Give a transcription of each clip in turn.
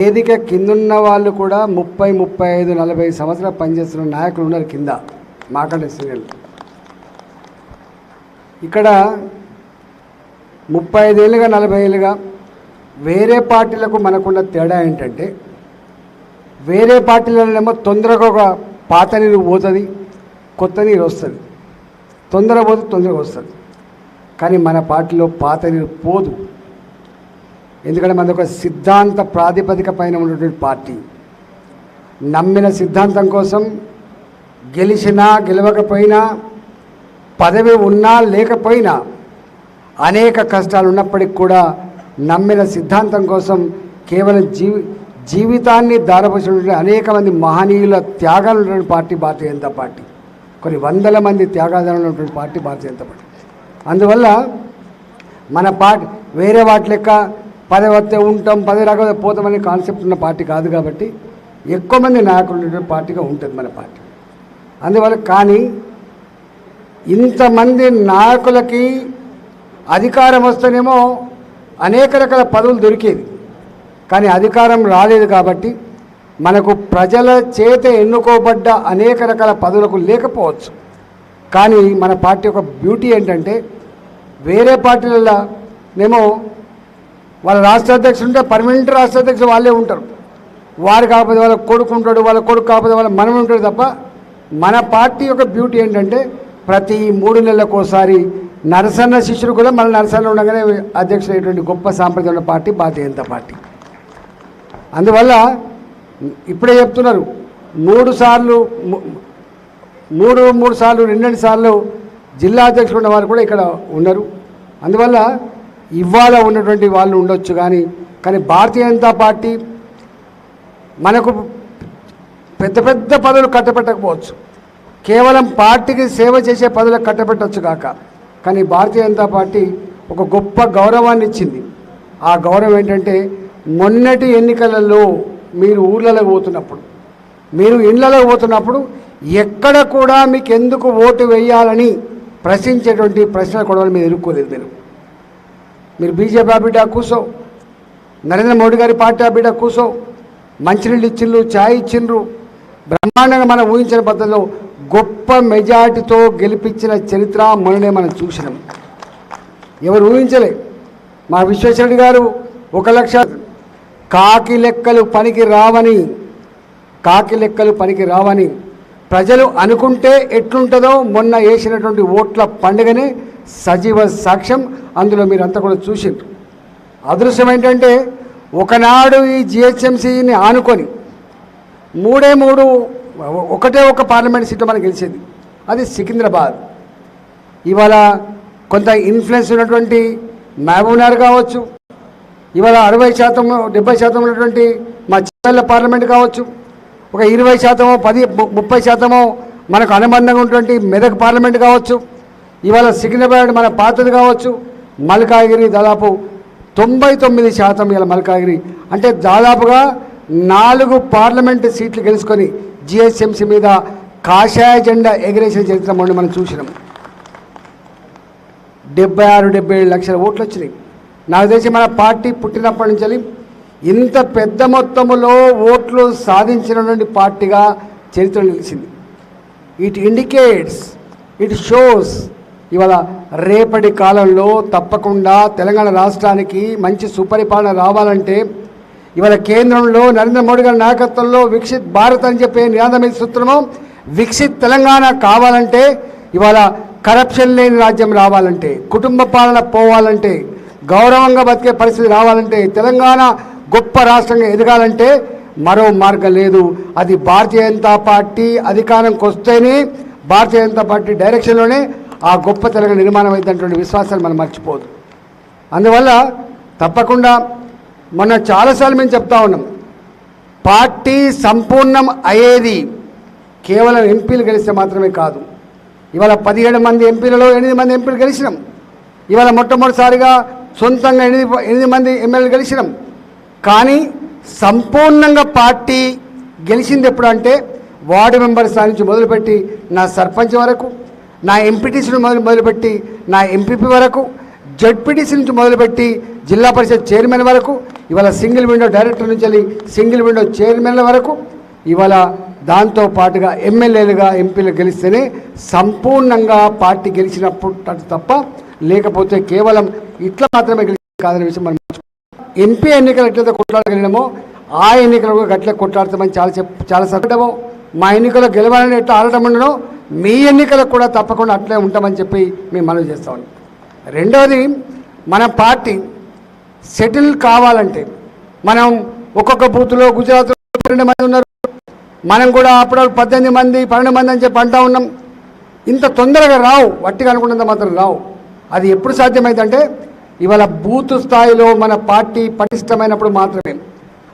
వేదిక కిందున్న వాళ్ళు కూడా ముప్పై ముప్పై ఐదు నలభై సంవత్సరాలు పనిచేస్తున్న నాయకులు ఉన్నారు కింద మాకంటే సీనియర్లు. ఇక్కడ ముప్పై ఐదేళ్ళుగా నలభై ఏళ్ళుగా వేరే పార్టీలకు మనకున్న తేడా ఏంటంటే వేరే పార్టీలలోనేమో తొందరగా ఒక పాత నీరు పోతుంది కొత్త నీరు వస్తుంది. తొందరగా పోతే తొందరగా వస్తుంది. కానీ మన పార్టీలో పాత నీరు పోదు. ఎందుకంటే మనది ఒక సిద్ధాంత ప్రాతిపదిక పైన ఉన్నటువంటి పార్టీ. నమ్మిన సిద్ధాంతం కోసం గెలిచినా గెలవకపోయినా పదవి ఉన్నా లేకపోయినా అనేక కష్టాలు ఉన్నప్పటికి కూడా నమ్మిన సిద్ధాంతం కోసం కేవలం జీవి జీవితాన్ని దారపోసినటువంటి అనేక మంది మహనీయుల త్యాగాలు ఉన్నటువంటి పార్టీ భారతీయ జనతా పార్టీ. కొన్ని వందల మంది త్యాగాలు ఉన్నటువంటి పార్టీ భారతీయ జనతా పార్టీ. అందువల్ల మన పార్టీ వేరే వాటి లెక్క పది వస్తే ఉంటాం పదవి రాకపోతే పోతామనే కాన్సెప్ట్ ఉన్న పార్టీ కాదు కాబట్టి ఎక్కువ మంది నాయకులు ఉండే పార్టీగా ఉంటుంది మన పార్టీ. అందువల్ల కానీ ఇంతమంది నాయకులకి అధికారం వస్తేనేమో అనేక రకాల పదవులు దొరికేది కానీ అధికారం రాలేదు కాబట్టి మనకు ప్రజల చేత ఎన్నుకోబడ్డ అనేక రకాల పదవులకు లేకపోవచ్చు. కానీ మన పార్టీ యొక్క బ్యూటీ ఏంటంటే వేరే పార్టీలలో నేమో వాళ్ళ రాష్ట్ర అధ్యక్షుడు ఉంటే పర్మనెంట్ రాష్ట్ర అధ్యక్షుడు వాళ్ళే ఉంటారు. వారు కాకపోతే వాళ్ళ కొడుకు ఉంటాడు వాళ్ళ కొడుకు కాకపోతే వాళ్ళ మనం ఉంటాడు తప్ప మన పార్టీ యొక్క బ్యూటీ ఏంటంటే ప్రతి మూడు నెలలకు ఒకసారి నరసన్న శిష్యుడు కూడా మన నరసన్న ఉండగానే అధ్యక్షుడు అయ్యేటువంటి గొప్ప సాంప్రదాయం ఉన్న పార్టీ భారతీయ జనతా పార్టీ. అందువల్ల ఇప్పుడే చెప్తున్నారు మూడు సార్లు మూడు మూడు సార్లు రెండు రెండు సార్లు జిల్లా అధ్యక్షులు ఉన్న వారు కూడా ఇక్కడ ఉన్నారు. అందువల్ల ఇవాళ ఉన్నటువంటి వాళ్ళు ఉండొచ్చు కానీ కానీ భారతీయ జనతా పార్టీ మనకు పెద్ద పెద్ద పదవులు కట్టబెట్టకపోవచ్చు. కేవలం పార్టీకి సేవ చేసే పదవులకు కట్టబెట్టవచ్చు కాక కానీ భారతీయ జనతా పార్టీ ఒక గొప్ప గౌరవాన్ని ఇచ్చింది. ఆ గౌరవం ఏంటంటే మొన్నటి ఎన్నికలలో మీరు ఊర్లలో పోతున్నప్పుడు మీరు ఇళ్ళలో పోతున్నప్పుడు ఎక్కడ కూడా మీకు ఎందుకు ఓటు వేయాలని ప్రశ్నించేటువంటి ప్రశ్నలు కూడా మీరు ఎదుర్కోలేదు మీరు. మీరు బీజేపీ బిడ్డ కూసో నరేంద్ర మోడీ గారి పార్టీ బిడ్డ కూసో మంచినీళ్ళు ఇచ్చిండ్రు ఛాయ్ ఇచ్చిండ్రు బ్రహ్మాండంగా మనం ఊహించిన పద్ధతిలో గొప్ప మెజార్టీతో గెలిపించిన చరిత్ర మొన్ననే మనం చూసినాం. ఎవరు ఊహించలే? మా విశ్వేశ్వరుడు గారు ఒక లక్ష కాకి లెక్కలు పనికి రావని కాకి లెక్కలు పనికి రావని ప్రజలు అనుకుంటే ఎట్లుంటుందో మొన్న వేసినటువంటి ఓట్ల పండుగనే సజీవ సాక్ష్యం అందులో మీరంతా కూడా చూసిండ్రు. అదృశ్యం ఏంటంటే ఒకనాడు ఈ జిహెచ్ఎంసీని ఆనుకొని మూడే మూడు ఒకటే ఒక పార్లమెంట్ సీట్లు మనకు గెలిచేది. అది సికింద్రాబాద్. ఇవాళ కొంత ఇన్ఫ్లుయెన్స్ ఉన్నటువంటి మహబూబ్నగర్ కావచ్చు ఇవాళ అరవై శాతం డెబ్బై శాతం ఉన్నటువంటి మా చిన్న పార్లమెంట్ కావచ్చు ఒక ఇరవై శాతమో పది ము- ముప్పై శాతమో మనకు అనుబంధంగా ఉన్నటువంటి మెదక్ పార్లమెంట్ కావచ్చు ఇవాళ సికింద్రాబాద్ మన పాతది కావచ్చు మల్కాగిరి దాదాపు తొంభై తొమ్మిది శాతం ఇలా మల్కాగిరి. అంటే దాదాపుగా నాలుగు పార్లమెంట్ సీట్లు గెలుచుకొని జిహెచ్ఎంసీ మీద కాషాయ జెండా ఎగిరేసిన చరిత్ర మొన్న మనం చూసినాం. డెబ్బై ఆరు డెబ్బై ఏడు లక్షల ఓట్లు వచ్చినాయి. నాకు తెలిసి మన పార్టీ పుట్టినప్పటి నుంచి ఇంత పెద్ద మొత్తంలో ఓట్లు సాధించినటువంటి పార్టీగా చరిత్ర నిలిచింది. ఇట్ ఇండికేట్స్ ఇట్ షోస్ ఇవాళ రేపటి కాలంలో తప్పకుండా తెలంగాణ రాష్ట్రానికి మంచి సుపరిపాలన రావాలంటే ఇవాళ కేంద్రంలో నరేంద్ర మోడీ గారి నాయకత్వంలో వికసిత్ భారత్ అని చెప్పే నినాదం సూత్రము వికసిత్ తెలంగాణ కావాలంటే ఇవాళ కరప్షన్ లేని రాజ్యం రావాలంటే కుటుంబ పాలన పోవాలంటే గౌరవంగా బతికే పరిస్థితి రావాలంటే తెలంగాణ గొప్ప రాష్ట్రంగా ఎదగాలంటే మరో మార్గం లేదు. అది భారతీయ జనతా పార్టీ అధికారంకి వస్తేనే భారతీయ జనతా పార్టీ డైరెక్షన్లోనే ఆ గొప్ప తెలంగాణ నిర్మాణం అయినటువంటి విశ్వాసాలు మనం మర్చిపోదు. అందువల్ల తప్పకుండా మొన్న చాలాసార్లు మేము చెప్తా ఉన్నాం పార్టీ సంపూర్ణం అయ్యేది కేవలం ఎంపీలు గెలిస్తే మాత్రమే కాదు. ఇవాళ పదిహేడు మంది ఎంపీలలో ఎనిమిది మంది ఎంపీలు గెలిచినాం. ఇవాళ మొట్టమొదటిసారిగా సొంతంగా ఎనిమిది ఎనిమిది మంది ఎమ్మెల్యేలు గెలిచినాం. కానీ సంపూర్ణంగా పార్టీ గెలిచింది ఎప్పుడు అంటే వార్డు మెంబర్ స్థాయి నుంచి మొదలుపెట్టి నా సర్పంచ్ వరకు నా ఎంపీటీసీ మొదలు మొదలుపెట్టి నా ఎంపీపీ వరకు జడ్పీటీసీ నుంచి మొదలుపెట్టి జిల్లా పరిషత్ చైర్మన్ వరకు ఇవాళ సింగిల్ విండో డైరెక్టర్ నుంచి వెళ్ళి సింగిల్ విండో చైర్మన్ల వరకు ఇవాళ దాంతో పాటుగా ఎమ్మెల్యేలుగా ఎంపీలు గెలిస్తేనే సంపూర్ణంగా పార్టీ గెలిచినప్పుడు తప్ప లేకపోతే కేవలం ఇట్లా మాత్రమే గెలిచి కాదనే విషయం మనం ఎంపీ ఎన్నికలు ఎట్లయితే కొట్లాడగలిగినామో ఆ ఎన్నికలు కూడా గట్ల కొట్లాడతామని చాలా చెప్ చాలా సగటము మా ఎన్నికల్లో గెలవాలని ఎట్లా ఆడటం ఉండడం మీ ఎన్నికలకు కూడా తప్పకుండా అట్లే ఉంటామని చెప్పి మేము మనవి చేస్తా ఉన్నాం. రెండవది మన పార్టీ సెటిల్ కావాలంటే మనం ఒక్కొక్క బూత్లో గుజరాత్లో పన్నెండు మంది ఉన్నారు. మనం కూడా అప్పుడప్పుడు పద్దెనిమిది మంది పన్నెండు మంది అని చెప్పి అంటా ఉన్నాం. ఇంత తొందరగా రావు వట్టిగా అనుకున్నంత మాత్రం రావు. అది ఎప్పుడు సాధ్యమైందంటే ఇవాళ బూత్ స్థాయిలో మన పార్టీ పటిష్టమైనప్పుడు మాత్రమే.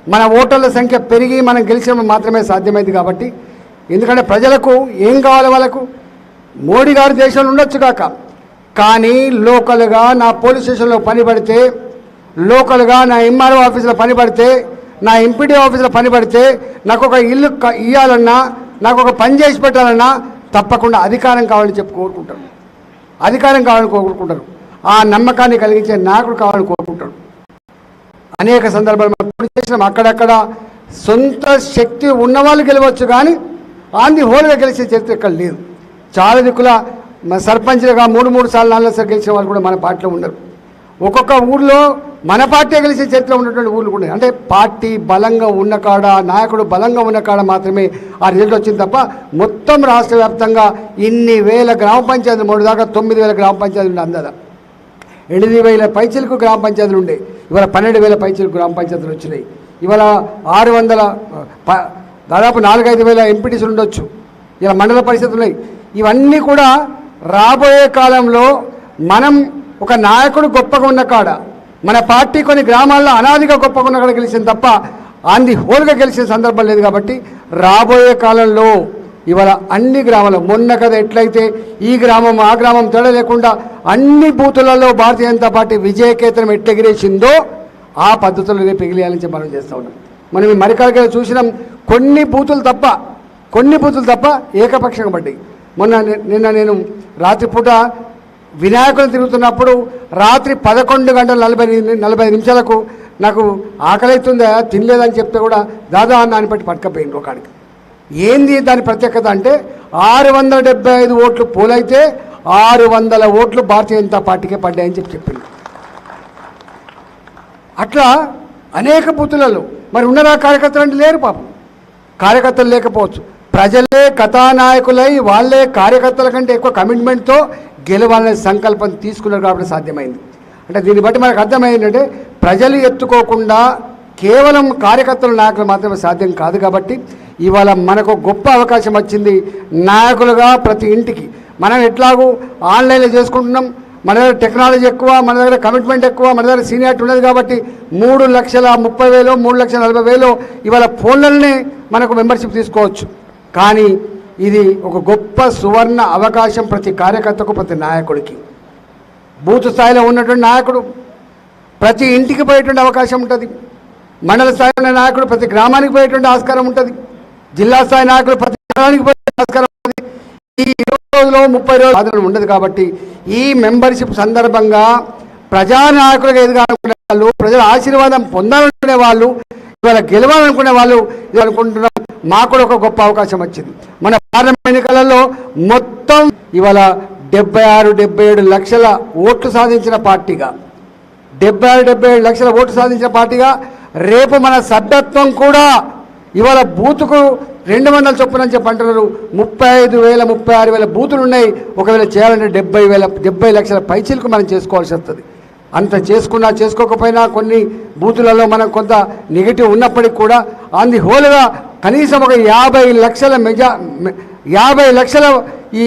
మన ఓటర్ల సంఖ్య పెరిగి మనం గెలిచినప్పుడు మాత్రమే సాధ్యమైంది కాబట్టి ఎందుకంటే ప్రజలకు ఏం కావాలి వాళ్ళకు? మోడీ గారు దేశంలో ఉండొచ్చు కాక. కానీ లోకల్గా నా పోలీస్ స్టేషన్లో పని పడితే లోకల్గా నా ఎంఆర్ఓ ఆఫీసులో పని పడితే నా ఎంపీడీ ఆఫీసులో పని పడితే నాకు ఒక ఇల్లు ఇవ్వాలన్నా నాకు ఒక పని చేసి పెట్టాలన్నా తప్పకుండా అధికారం కావాలని చెప్పి కోరుకుంటారు. అధికారం కావాలని కోరుకుంటారు. ఆ నమ్మకాన్ని కలిగించే నాయకుడు కావాలని కోరుకుంటాడు అనేక సందర్భాలు మనం చేసినాం అక్కడక్కడ సొంత శక్తి ఉన్నవాళ్ళు గెలవచ్చు కానీ ఆంది హోల్గా గెలిచే చరిత్ర ఇక్కడ లేదు. చాలా దిక్కుల సర్పంచ్లుగా మూడు మూడు సార్లు నాలుగు సార్లు గెలిచిన వాళ్ళు కూడా మన పార్టీలో ఉండరు. ఒక్కొక్క ఊర్లో మన పార్టీ గెలిచే చరిత్ర ఉన్నటువంటి ఊళ్ళు కూడా ఉన్నాయి. అంటే పార్టీ బలంగా ఉన్న కాడ నాయకుడు బలంగా ఉన్న కాడ మాత్రమే ఆ రిజల్ట్ వచ్చింది తప్ప మొత్తం రాష్ట్ర వ్యాప్తంగా ఇన్ని వేల గ్రామ పంచాయతీలు మూడు దాకా తొమ్మిది వేల గ్రామ పంచాయతీలు ఉండే అందదా? ఎనిమిది వేల పైచలకు గ్రామ పంచాయతీలు ఉండే. ఇవాళ పన్నెండు వేల పైచలకు గ్రామ పంచాయతీలు వచ్చినాయి. ఇవాళ ఆరు వందల ప- దాదాపు నాలుగైదు వేల ఎంపీటీసీలు ఉండొచ్చు. ఇలా మండల పరిస్థితులు ఉన్నాయి. ఇవన్నీ కూడా రాబోయే కాలంలో మనం ఒక నాయకుడు గొప్పగా ఉన్న కాడ మన పార్టీ కొన్ని గ్రామాల్లో అనాదిగా గొప్పగా ఉన్న కాడ గెలిచింది తప్ప ఆంది హోల్గా గెలిచిన సందర్భం లేదు కాబట్టి రాబోయే కాలంలో ఇవాళ అన్ని గ్రామాలు మొన్న కదా ఎట్లయితే ఈ గ్రామం ఆ గ్రామం తేడా లేకుండా అన్ని బూతులలో భారతీయ జనతా పార్టీ విజయకేతనం ఎట్టెగిరేసిందో ఆ పద్ధతులు రేపు ఎగిరేయాలని చెప్పి మనం చేస్తూ ఉన్నాం. మనం ఈ మరికాలకి చూసినాం కొన్ని బూతులు తప్ప కొన్ని బూతులు తప్ప ఏకపక్షంగా పడ్డాయి. మొన్న నిన్న నేను రాత్రిపూట వినాయకులు తిరుగుతున్నప్పుడు రాత్రి పదకొండు గంటల నలభై నలభై నిమిషాలకు నాకు ఆకలైతుందా తినలేదని చెప్తే కూడా దాదా దాన్ని బట్టి పట్టుకపోయింది ఒకడికి. ఏంది దాని ప్రత్యేకత అంటే ఆరు వందల డెబ్బై ఐదు ఓట్లు పోలైతే ఆరు వందల ఓట్లు భారతీయ జనతా పార్టీకే పడ్డాయని చెప్పి చెప్పింది అట్లా అనేక బూతులలో మరి ఉన్నరా కార్యకర్తలు అంటే లేరు పాపం. కార్యకర్తలు లేకపోవచ్చు. ప్రజలే కథానాయకులై వాళ్ళే కార్యకర్తల కంటే ఎక్కువ కమిట్మెంట్తో గెలవాలనే సంకల్పం తీసుకున్నారు కాబట్టి సాధ్యమైంది. అంటే దీన్ని బట్టి మనకు అర్థమైందంటే ప్రజలు ఎత్తుకోకుండా కేవలం కార్యకర్తల నాయకులు మాత్రమే సాధ్యం కాదు కాబట్టి ఇవాళ మనకు గొప్ప అవకాశం వచ్చింది నాయకులుగా ప్రతి ఇంటికి. మనం ఎట్లాగూ ఆన్లైన్లో చేసుకుంటున్నాం మన దగ్గర టెక్నాలజీ ఎక్కువ మన దగ్గర కమిట్మెంట్ ఎక్కువ మన దగ్గర సీనియారిటీ ఉండదు కాబట్టి మూడు లక్షల ముప్పై వేలు మూడు లక్షల నలభై వేలు ఇవాళ ఫోన్లనే మనకు మెంబర్షిప్ తీసుకోవచ్చు. కానీ ఇది ఒక గొప్ప సువర్ణ అవకాశం ప్రతి కార్యకర్తకు ప్రతి నాయకుడికి. బూత్ స్థాయిలో ఉన్నటువంటి నాయకుడు ప్రతి ఇంటికి పోయేటువంటి అవకాశం ఉంటుంది. మండల స్థాయిలో ఉన్న నాయకుడు ప్రతి గ్రామానికి పోయేటువంటి ఆస్కారం ఉంటుంది. జిల్లా స్థాయి నాయకుడు ప్రతి గ్రామానికి పోయే ఆస్కారం ఉంటుంది. ఈ రోజులు ముప్పై రోజులు ఆదరణ ఉండదు కాబట్టి ఈ మెంబర్షిప్ సందర్భంగా ప్రజానాయకులుగా ఎదగాలనుకునే వాళ్ళు ప్రజల ఆశీర్వాదం పొందాలనుకునే వాళ్ళు ఇవాళ గెలవాలనుకునే వాళ్ళు ఇది అనుకుంటున్నాం. మాకు కూడా ఒక గొప్ప అవకాశం వచ్చింది. మన పార్లమెంట్ ఎన్నికలలో మొత్తం ఇవాళ డెబ్బై ఆరు డెబ్బై ఏడు లక్షల ఓట్లు సాధించిన పార్టీగా డెబ్బై ఆరు డెబ్బై ఏడు లక్షల ఓట్లు సాధించిన పార్టీగా రేపు మన సభ్యత్వం కూడా ఇవాళ బూతుకు రెండు వందల చొప్పున అని చెప్పి అంటున్నారు. ముప్పై ఐదు వేల ముప్పై ఆరు వేల బూతులు ఉన్నాయి. ఒకవేళ చేయాలంటే డెబ్బై వేల డెబ్బై లక్షల పైచీలకు మనం చేసుకోవాల్సి వస్తుంది. అంత చేసుకున్నా చేసుకోకపోయినా కొన్ని బూతులలో మనం కొంత నెగిటివ్ ఉన్నప్పటికీ కూడా ఆన్ ది హోల్గా కనీసం ఒక యాభై లక్షల మెజా యాభై లక్షల ఈ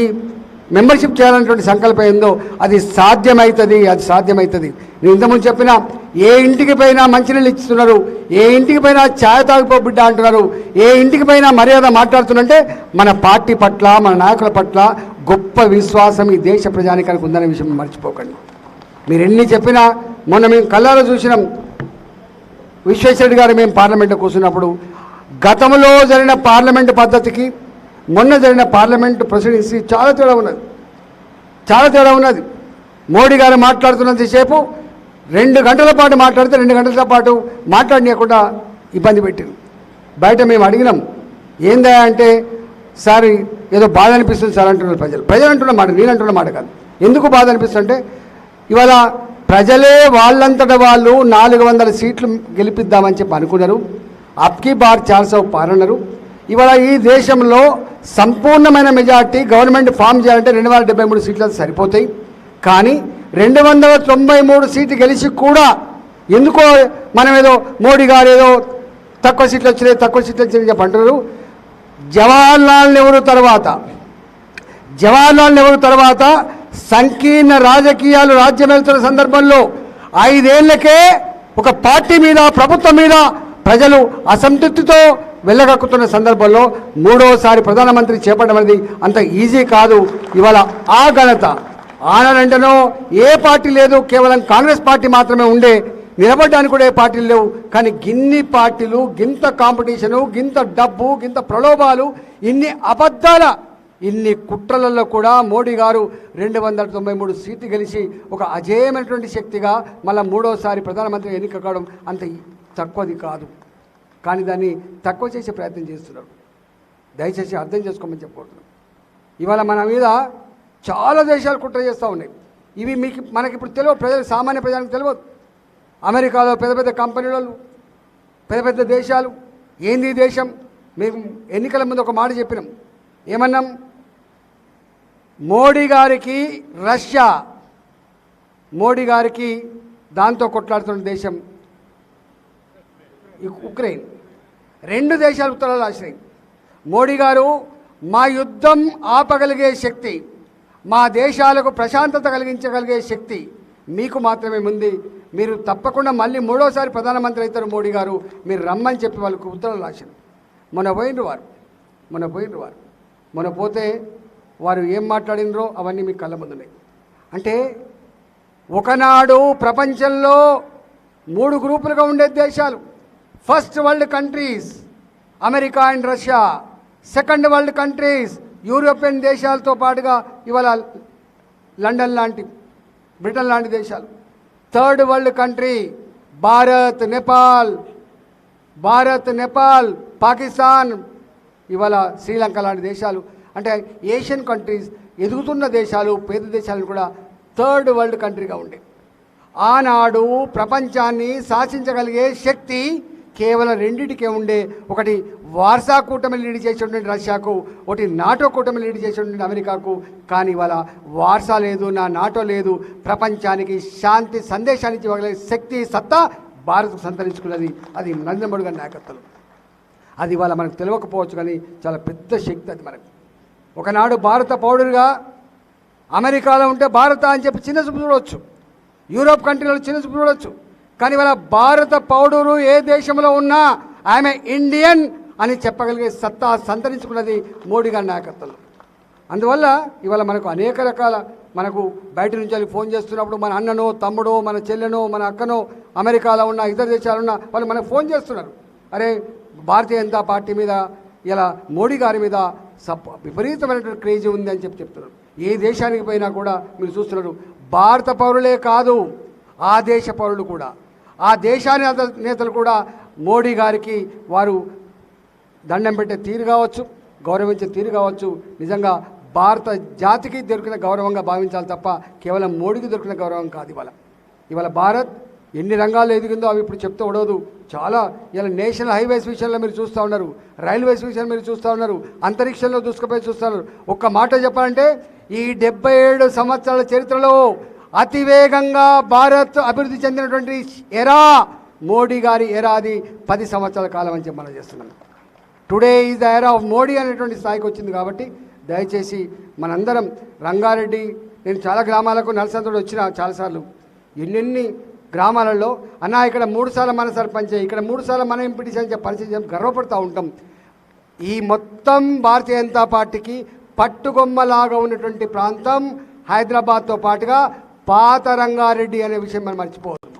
మెంబర్షిప్ చేయాలనేటువంటి సంకల్పం ఏందో అది సాధ్యమవుతుంది అది సాధ్యమవుతుంది నేను ఇంతకుముందు చెప్పిన ఏ ఇంటికి పైన మంచినీళ్ళు ఇస్తున్నారు ఏ ఇంటికి పైన ఛాయ్ తాగిపో బిడ్డ అంటున్నారు ఏ ఇంటికి పైన మర్యాద మాట్లాడుతున్నంటే మన పార్టీ పట్ల మన నాయకుల పట్ల గొప్ప విశ్వాసం ఈ దేశ ప్రజానికానికి ఉందనే విషయం మర్చిపోకండి. మీరు ఎన్ని చెప్పినా మొన్న మేము కళ్ళాలో చూసినాం. విశ్వేశ్వరుడు గారు మేము పార్లమెంట్లో కూర్చున్నప్పుడు గతంలో జరిగిన పార్లమెంటు పద్ధతికి మొన్న జరిగిన పార్లమెంటు ప్రొసీడింగ్స్కి చాలా తేడా ఉన్నది. చాలా తేడా ఉన్నది. మోడీ గారు మాట్లాడుతున్నంతసేపు రెండు గంటల పాటు మాట్లాడితే రెండు గంటల పాటు మాట్లాడనీయకుండా ఇబ్బంది పెట్టింది. బయట మేము అడిగినాం ఏందా అంటే సార్ ఏదో బాధ అనిపిస్తుంది సార్ అంటున్నారు ప్రజలు. ప్రజలు అంటున్న మాట నేను అంటున్న మాట కాదు. ఎందుకు బాధ అనిపిస్తుంది అంటే ఇవాళ ప్రజలే వాళ్ళంతట వాళ్ళు నాలుగు వందల సీట్లు గెలిపిద్దామని చెప్పి అనుకున్నారు. అప్కి బార్ ఛాన్స్ ఆఫ్ పార్ అన్నారు ఇవాళ ఈ దేశంలో సంపూర్ణమైన మెజార్టీ గవర్నమెంట్ ఫామ్ చేయాలంటే రెండు వందల డెబ్బై మూడు సీట్లు సరిపోతాయి. కానీ రెండు వందల తొంభై మూడు సీట్లు గెలిచి కూడా ఎందుకో మనం ఏదో మోడీ గారు ఏదో తక్కువ సీట్లు వచ్చినాయి తక్కువ సీట్లు వచ్చినాయి చెప్పి జవహర్లాల్ నెహ్రూ తర్వాత జవహర్లాల్ నెహ్రూ తర్వాత సంకీర్ణ రాజకీయాలు రాజ్యం వెళ్తున్న సందర్భంలో ఐదేళ్ళకే ఒక పార్టీ మీద ప్రభుత్వం మీద ప్రజలు అసంతృప్తితో వెళ్ళగక్కుతున్న సందర్భంలో మూడోసారి ప్రధానమంత్రి చేపట్టడం అనేది అంత ఈజీ కాదు. ఇవాళ ఆ ఘనత ఆనాడంటేనో ఏ పార్టీ లేదు కేవలం కాంగ్రెస్ పార్టీ మాత్రమే ఉండే నిలబడడానికి కూడా ఏ పార్టీలు లేవు. కానీ గిన్ని పార్టీలు గింత కాంపిటీషను గింత డబ్బు గింత ప్రలోభాలు ఇన్ని అబద్ధాల ఇన్ని కుట్రలలో కూడా మోడీ గారు రెండు వందల తొంభై మూడు సీట్లు గెలిచి ఒక అజేయమైనటువంటి శక్తిగా మళ్ళీ మూడోసారి ప్రధానమంత్రి ఎన్నిక కావడం అంత తక్కువది కాదు. కానీ దాన్ని తక్కువ చేసే ప్రయత్నం చేస్తున్నారు. దయచేసి అర్థం చేసుకోమని చెప్పుకుంటున్నాం ఇవాళ మన మీద చాలా దేశాలు కుట్ర చేస్తూ ఉన్నాయి. ఇవి మీకు మనకి ఇప్పుడు తెలియదు ప్రజలు సామాన్య ప్రజలకు తెలియదు అమెరికాలో పెద్ద పెద్ద కంపెనీలు పెద్ద పెద్ద దేశాలు ఏంది దేశం? మేము ఎన్నికల ముందు ఒక మాట చెప్పినాం. ఏమన్నాం? మోడీ గారికి రష్యా మోడీ గారికి దాంతో కొట్లాడుతున్న దేశం ఉక్రెయిన్. రెండు దేశాలు ఉత్తరాలు ఆశ్రయం మోడీ గారు మా యుద్ధం ఆపగలిగే శక్తి మా దేశాలకు ప్రశాంతత కలిగించగలిగే శక్తి మీకు మాత్రమే ఉంది. మీరు తప్పకుండా మళ్ళీ మూడోసారి ప్రధానమంత్రి అవుతారు మోడీ గారు. మీరు రమ్మని చెప్పి వాళ్ళకు ఉత్తరాలు రాశారు. మొన్న పోయినరు వారు. మొన్న పోయినరు వారు. మొన్న పోతే వారు ఏం మాట్లాడినరో అవన్నీ మీకు కళ్ళ ముందున్నాయి అంటే ఒకనాడు ప్రపంచంలో మూడు గ్రూపులుగా ఉండే దేశాలు. First world countries America and Russia. Second world countries European దేశాలతో పాటుగా ఇవాళ లండన్ లాంటి బ్రిటన్ లాంటి దేశాలు. Third world country Bharat Nepal. Bharat Nepal Pakistan. ఇవాళ శ్రీలంక లాంటి దేశాలు. అంటే ఏషియన్ కంట్రీస్ ఎదుగుతున్న దేశాలు పేద దేశాలను కూడా థర్డ్ వరల్డ్ కంట్రీగా ఉండే. ఆనాడు ప్రపంచాన్ని శాసించగలిగే శక్తి కేవలం రెండింటికే ఉండే ఒకటి వార్సా కూటమి లీడ్ చేసినటువంటి రష్యాకు ఒకటి నాటో కూటమి లీడ్ చేసినటువంటి అమెరికాకు. కానీ ఇవాళ వార్సా లేదు నా నాటో లేదు. ప్రపంచానికి శాంతి సందేశాన్ని ఇవ్వగలిగే శక్తి సత్తా భారత్ సంతరించుకున్నది అది నరేంద్ర మోడీ గారి నాయకత్వం. అది ఇవాళ మనకు తెలియకపోవచ్చు కానీ చాలా పెద్ద శక్తి అది మనకు. ఒకనాడు భారత పౌరుడిగా అమెరికాలో ఉంటే భారత అని చెప్పి చిన్న చూపు చూడవచ్చు యూరోప్ కంట్రీలో చిన్న చూపు చూడవచ్చు కానీ ఇవాళ భారత పౌరుడు ఏ దేశంలో ఉన్నా ఆమె ఇండియన్ అని చెప్పగలిగే సత్తా సంతరించుకున్నది మోడీ గారి నాయకత్వంలో. అందువల్ల ఇవాళ మనకు అనేక రకాల మనకు బయట నుంచి ఫోన్ చేస్తున్నప్పుడు మన అన్ననో తమ్ముడో మన చెల్లెనో మన అక్కనో అమెరికాలో ఉన్న ఇతర దేశాలు ఉన్న వాళ్ళు మనకు ఫోన్ చేస్తున్నారు. అరే భారతీయ జనతా పార్టీ మీద ఇలా మోడీ గారి మీద సప్ విపరీతమైనటువంటి క్రేజీ ఉంది అని చెప్పి చెప్తున్నారు. ఏ దేశానికి పోయినా కూడా మీరు చూస్తున్నారు భారత పౌరులే కాదు ఆ దేశ పౌరులు కూడా. ఆ దేశాన్ని నేతలు కూడా మోడీ గారికి వారు దండం పెట్టే తీరు కావచ్చు గౌరవించే తీరు కావచ్చు. నిజంగా భారత జాతికి దొరికిన గౌరవంగా భావించాలి తప్ప కేవలం మోడీకి దొరికిన గౌరవం కాదు ఇవాళ. ఇవాళ భారత్ ఎన్ని రంగాల్లో ఎదిగిందో అవి ఇప్పుడు చెప్తూ ఉండదు చాలా ఇలా నేషనల్ హైవేస్ విషయంలో మీరు చూస్తూ ఉన్నారు రైల్వేస్ విషయంలో మీరు చూస్తూ ఉన్నారు అంతరిక్షంలో దూసుకుపోయి చూస్తున్నారు ఒక్క మాట చెప్పాలంటే ఈ డెబ్బై ఏడు సంవత్సరాల చరిత్రలో అతివేగంగా భారత్ అభివృద్ధి చెందినటువంటి ఎరా మోడీ గారి ఎరాది పది సంవత్సరాల కాలం అని చెప్పి మనం చేస్తున్నాం. Today is the era of Modi అనేటువంటి స్థాయికి వచ్చింది కాబట్టి దయచేసి మనందరం రంగారెడ్డి నేను చాలా గ్రామాలకు నలసంతుడు వచ్చిన చాలాసార్లు ఎన్నెన్ని గ్రామాలలో అన్న ఇక్కడ మూడు సార్లు మన సర్పంచ్ ఇక్కడ మూడు సార్లు మన ఎంపీటీసీ అని చెప్పి పరిచయం గర్వపడుతూ ఉంటాం. ఈ మొత్తం భారతీయ జనతా పార్టీకి పట్టుగొమ్మలాగా ఉన్నటువంటి ప్రాంతం హైదరాబాద్తో పాటుగా పాత రంగారెడ్డి అనే విషయం మనం మర్చిపోవద్దు.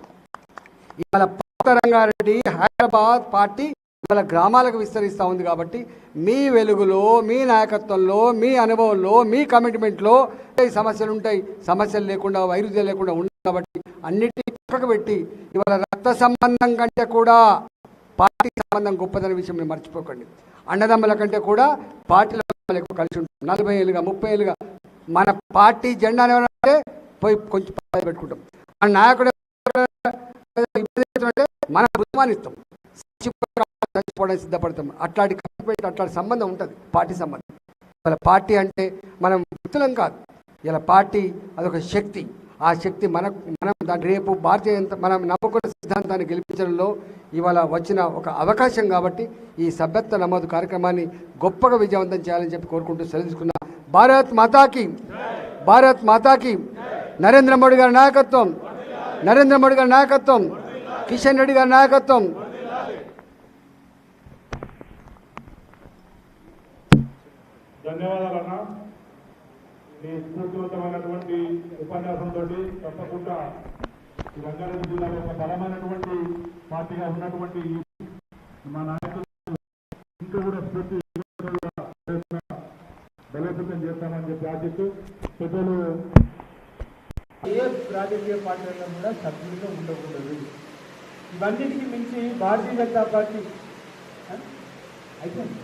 ఇవాళ పాత రంగారెడ్డి హైదరాబాద్ పార్టీ ఇవాళ గ్రామాలకు విస్తరిస్తూ ఉంది కాబట్టి మీ వెలుగులో మీ నాయకత్వంలో మీ అనుభవంలో మీ కమిట్మెంట్లో సమస్యలు ఉంటాయి? సమస్యలు లేకుండా వైరుధ్యం లేకుండా ఉంది కాబట్టి అన్నిటినీ పక్కకు పెట్టి ఇవాళ రక్త సంబంధం కంటే కూడా పార్టీ సంబంధం గొప్పదనే విషయం మీరు మర్చిపోకండి. అన్నదమ్ముల కంటే కూడా పార్టీల ఎక్కువ కలిసి ఉంటుంది నలభై ఏళ్ళుగా ముప్పై ఏళ్ళుగా మన పార్టీ జెండా అంటే పోయి కొంచెం పెట్టుకుంటాం. ఆ నాయకుడు ఇబ్బంది మన బుద్ధిమానిస్తాం చచ్చిపోవడానికి సిద్ధపడతాం. అట్లాంటి కమిట్మెంట్ అట్లాంటి సంబంధం ఉంటుంది. పార్టీ సంబంధం. ఇలా పార్టీ అంటే మనం వ్యక్తులం కాదు. ఇలా పార్టీ అదొక శక్తి. ఆ శక్తి మనకు మనం దాని రేపు భారతీయ మనం నమ్ముకున్న సిద్ధాంతాన్ని గెలిపించడంలో ఇవాళ వచ్చిన ఒక అవకాశం కాబట్టి ఈ సభ్యత్వ నమోదు కార్యక్రమాన్ని గొప్పగా విజయవంతం చేయాలని చెప్పి కోరుకుంటూ సెలవు తీసుకున్నా భారత్ మాతాకి. భారత్ మాతాకి. నరేంద్ర మోడీ గారి నాయకత్వం నరేంద్ర మోడీ గారి నాయకత్వం కిషన్ రెడ్డి గారి నాయకత్వం. ధన్యవాదాలు అన్న. మీ స్ఫూర్తివంతమైనటువంటి ఉపన్యాసంతో తప్పకుండా ఈ రంగారెడ్డి జిల్లాలో ఒక బలమైనటువంటి పార్టీగా ఉన్నటువంటి మా నాయకులు ఇంకా కూడా స్ఫూర్తి బలోపేతం చేస్తామని చెప్పి ఆశిస్తూ పెద్దలు ఏ రాజకీయ పార్టీలో కూడా సభ్యులుగా ఉండకూడదు. ఇవన్నిటికి మించి భారతీయ జనతా పార్టీ అయితే అయిపోయింది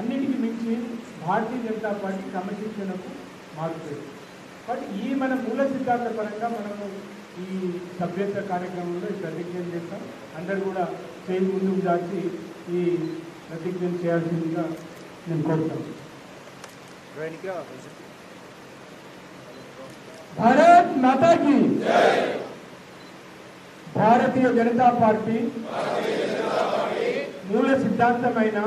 అన్నిటికి మించి భారతీయ జనతా పార్టీ క్రమశిక్షణకు మారుతుంది. బట్ ఈ మన మూల సిద్ధాంత పరంగా మనము ఈ సభ్యత్వ కార్యక్రమంలో ప్రతిజ్ఞ చేస్తాం. అందరు కూడా చేయి ముందుకు దాచి ఈ ప్రతిజ్ఞ చేయాల్సిందిగా నేను కోరుతాను. భారత్ మాతా భారతీయ జనతా పార్టీ మూల సిద్ధాంతమైన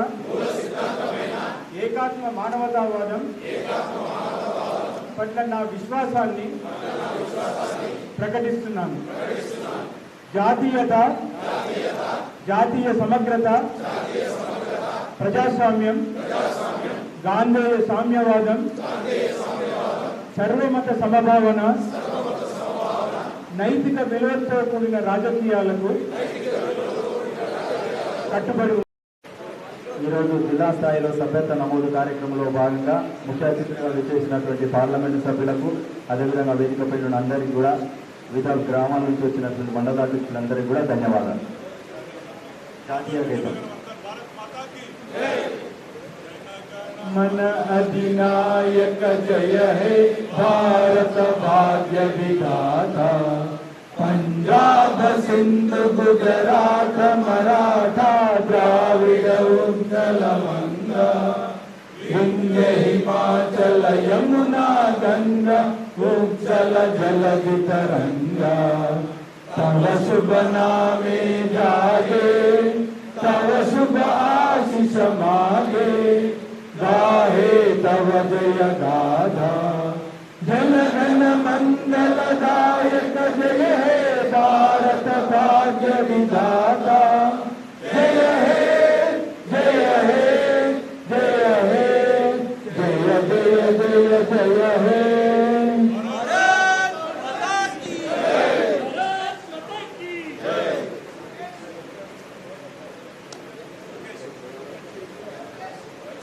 ఏకాత్మ మానవతావాదం పట్ల నా విశ్వాసాన్ని ప్రకటిస్తున్నాను. జాతీయత జాతీయ సమగ్రత ప్రజాస్వామ్యం గాంధేయ సామ్యవాదం సర్వమత సమభావన నైతిక విలువలతో కూడిన రాజకీయాలకు కట్టుబడి ఈరోజు జిల్లా స్థాయిలో సభ్యత్వ నమోదు కార్యక్రమంలో భాగంగా ముఖ్య అతిథిగా విచ్చేసినటువంటి పార్లమెంటు సభ్యులకు అదేవిధంగా వేదికపై ఉన్న అందరికీ కూడా వివిధ గ్రామాల నుంచి వచ్చినటువంటి మండలాధ్యక్షులందరికీ కూడా ధన్యవాదాలు. జాతీయ గీతం. मन अधिनायक जय हे भारत भाग्य विधाता। पंजाब सिंध गुजरात मराठा द्राविड उत्कल गंगा विंध्य हिमाचल यमुना गंगा उज्जल जलधि तरंगा तव शुभ नामे जागे, तव शुभ जय गाधा जन गण मंगल दायक जय हे भारत भाग्य विधाता।